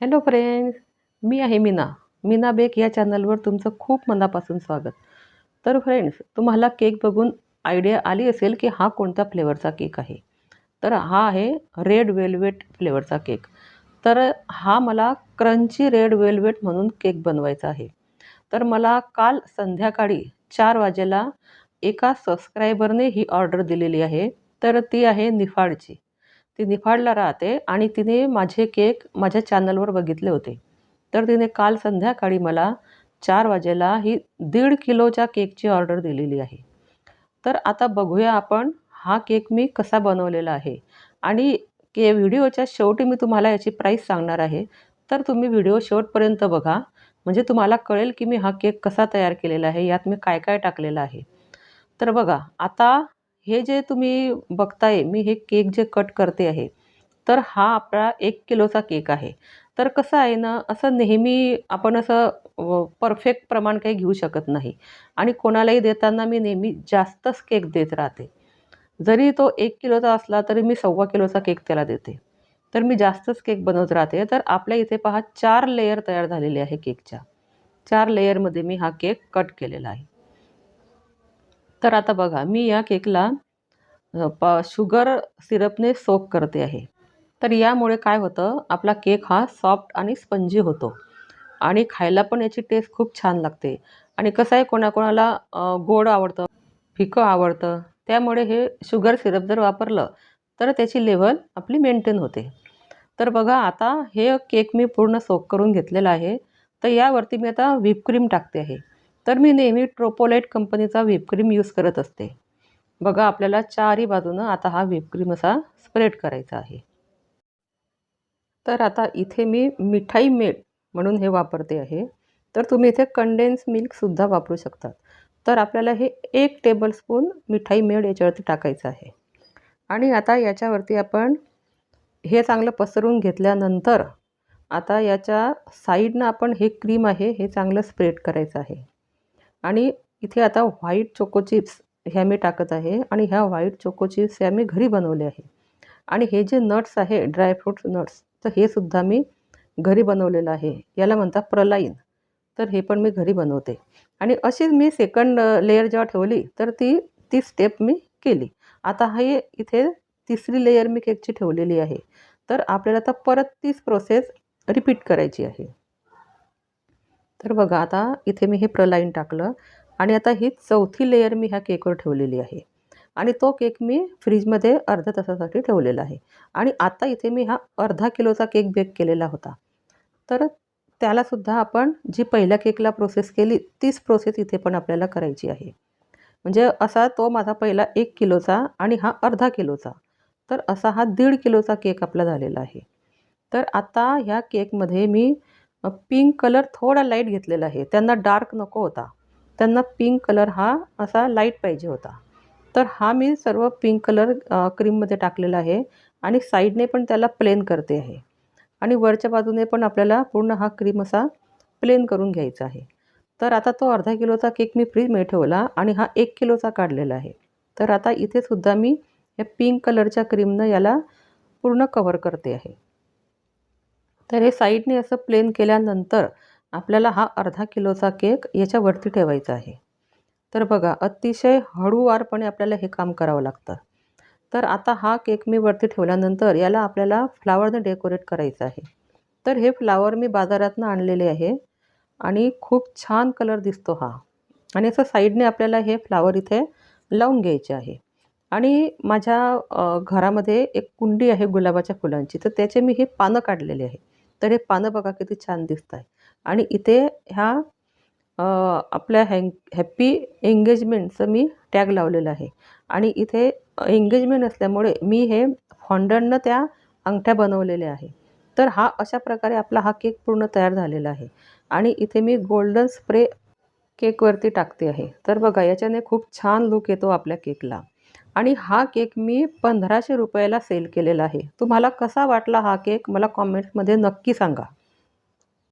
Hello friends मी आहे Meena. Meena bake या चॅनलवर तुमचं खूप मनापासून स्वागत. तर फ्रेंड्स तुम्हाला केक बघून आयडिया आली असेल की हा कोणत्या फ्लेवरचा केक आहे? तर हा आहे रेड वेल्वेट फ्लेवरचा केक. तर हा मला क्रंची रेड वेल्वेट म्हणून केक बनवायचा आहे. तर मला काल संध्याकाळी चार वाजेला एका सबस्क्रायबरने ही ऑर्डर दिलेली आहे. तर ती आहे निफाडची. ती निफाडला राहते आणि तिने माझे केक माझ्या चॅनलवर बघितले होते. तर तिने काल संध्याकाळी मला चार वाजेला ही दीड किलोच्या केकची ऑर्डर दिलेली आहे. तर आता बघूया आपण हा केक मी कसा बनवलेला आहे. आणि के व्हिडिओच्या शेवटी मी तुम्हाला याची प्राईस सांगणार आहे. तर तुम्ही व्हिडिओ शेवटपर्यंत बघा. म्हणजे तुम्हाला कळेल की मी हा केक कसा तयार केलेला आहे यात मी काय काय टाकलेलं आहे. तर बघा आता हे जे तुम्ही बघताय मी हे केक जे कट करते आहे तर हा आपला एक किलोचा केक आहे. तर कसं आहे ना असं नेहमी आपण असं परफेक्ट प्रमाण काही घेऊ शकत नाही. आणि कोणालाही देताना मी नेहमी जास्तच केक देत राहते. जरी तो एक किलोचा असला तरी मी सव्वा किलोचा केक त्याला देते. तर मी जास्तच केक बनवत राहते. तर आपल्या इथे पहा चार लेयर तयार झालेले आहे केकच्या. चार लेयरमध्ये मी हा केक कट केलेला आहे. तर आता बघा मी या केकला प शुगर सिरपने सोप करते आहे. तर यामुळे काय होतं आपला केक हा सॉफ्ट आणि स्पंजी होतो. आणि खायला पण याची टेस्ट खूप छान लागते. आणि कसं आहे कोणाकोणाला गोड आवडतं फिकं आवडतं त्यामुळे हे शुगर सिरप जर वापरलं तर त्याची लेवल आपली मेंटेन होते. तर बघा आता हे केक मी पूर्ण सोक करून घेतलेला आहे. तर यावरती मी आता व्हिपक्रीम टाकते आहे. तर मी नेहमी ट्रोपोलाईट कंपनीचा व्हिपक्रीम यूज करत असते. बघा आपल्याला चारही बाजूनं आता हा व्हिपक्रीम असा स्प्रेड करायचा आहे. तर आता इथे मी मिठाई मेड म्हणून हे वापरते आहे. तर तुम्ही इथे कंडेन्स मिल्कसुद्धा वापरू शकतात. तर आपल्याला हे एक टेबलस्पून मिठाई मेड याच्यावरती टाकायचं आहे. आणि आता याच्यावरती आपण हे चांगलं पसरून घेतल्यानंतर आता याच्या साईडनं आपण हे क्रीम आहे हे चांगलं स्प्रेड करायचं आहे. आणि इथे आता व्हाईट चोको चिप्स ह्या मी टाकत आहे आणि ह्या व्हाईट चोको चिप्स ह्या मी घरी बनवले आहे. आणि हे जे नट्स आहे ड्रायफ्रूट्स नट्स तर हे सुद्धा मी घरी बनवलेलं आहे. याला म्हणतात प्रलाईन तर हे पण मी घरी बनवते. आणि अशीच मी सेकंड लेयर जेव्हा ठेवली तर ती ती स्टेप मी केली. आता हे इथे तिसरी लेयर मी केकची ठेवलेली आहे. तर आपल्याला आता परत तीच प्रोसेस रिपीट करायची आहे. तर बघा आता इथे मी हे प्रलाईन टाकलं आणि आता ही चौथी लेयर मी ह्या केकवर ठेवलेली आहे. आणि तो केक मी फ्रीजमध्ये अर्ध्या तासासाठी ठेवलेला आहे. आणि आता इथे मी हा अर्धा किलोचा केक बेक केलेला होता. तर त्यालासुद्धा आपण जी पहिल्या केकला प्रोसेस केली तीच प्रोसेस इथे पण आपल्याला करायची आहे. म्हणजे असा तो माझा पहिला एक किलोचा आणि हा अर्धा किलोचा. तर असा हा दीड किलोचा केक आपला झालेला आहे. तर आता ह्या केकमध्ये मी पिंक कलर थोडा लाइट घेतलेला आहे. त्यांना डार्क नको होता. त्यांना पिंक कलर हा असा लाइट पाहिजे होता. तर हा मी सर्व पिंक कलर क्रीममध्ये टाकलेला आहे आणि साईडने पण त्याला प्लेन करते आहे. आणि वरच्या बाजूने पण आपल्याला पूर्ण हा क्रीम असा प्लेन करून घ्यायचा आहे. तर आता तो अर्धा किलोचा केक मी फ्रीजमध्ये ठेवला आणि हा एक किलोचा काढलेला आहे. तर आता इथे सुद्धा मी या पिंक कलरच्या क्रीमनं याला पूर्ण कवर करते आहे. तर हे साईडने असं प्लेन केल्यानंतर आपल्याला हा अर्धा किलोचा केक याच्यावरती ठेवायचा आहे. तर बघा अतिशय हळूवारपणे आपल्याला हे काम करावं लागतं. तर आता हा केक मी वरती ठेवल्यानंतर याला आपल्याला फ्लावरने डेकोरेट करायचं आहे. तर हे फ्लावर मी बाजारातनं आणलेले आहे आणि खूप छान कलर दिसतो हा. आणि असं साईडने आपल्याला हे फ्लावर इथे लावून घ्यायचे आहे. आणि माझ्या घरामध्ये एक कुंडी आहे गुलाबाच्या फुलांची तर त्याचे मी हे पानं काढलेले आहे. तर हे पानं बघा किती छान दिसत आहे. आणि इथे ह्या आपल्या हँग हॅप्पी एंगेजमेंटचं मी टॅग लावलेलं आहे. आणि इथे एंगेजमेंट असल्यामुळे मी हे फॉन्डननं त्या अंगठ्या बनवलेल्या आहे. तर हा अशा प्रकारे आपला हा केक पूर्ण तयार झालेला आहे. आणि इथे मी गोल्डन स्प्रे केकवरती टाकते आहे. तर बघा याच्याने खूप छान लुक येतो आपल्या केकला. आणि हा केक मी पंधराशे रुपयाला सेल केलेला आहे. तुम्हाला कसा वाटला हा केक? मला कॉमेंट्समध्ये नक्की सांगा.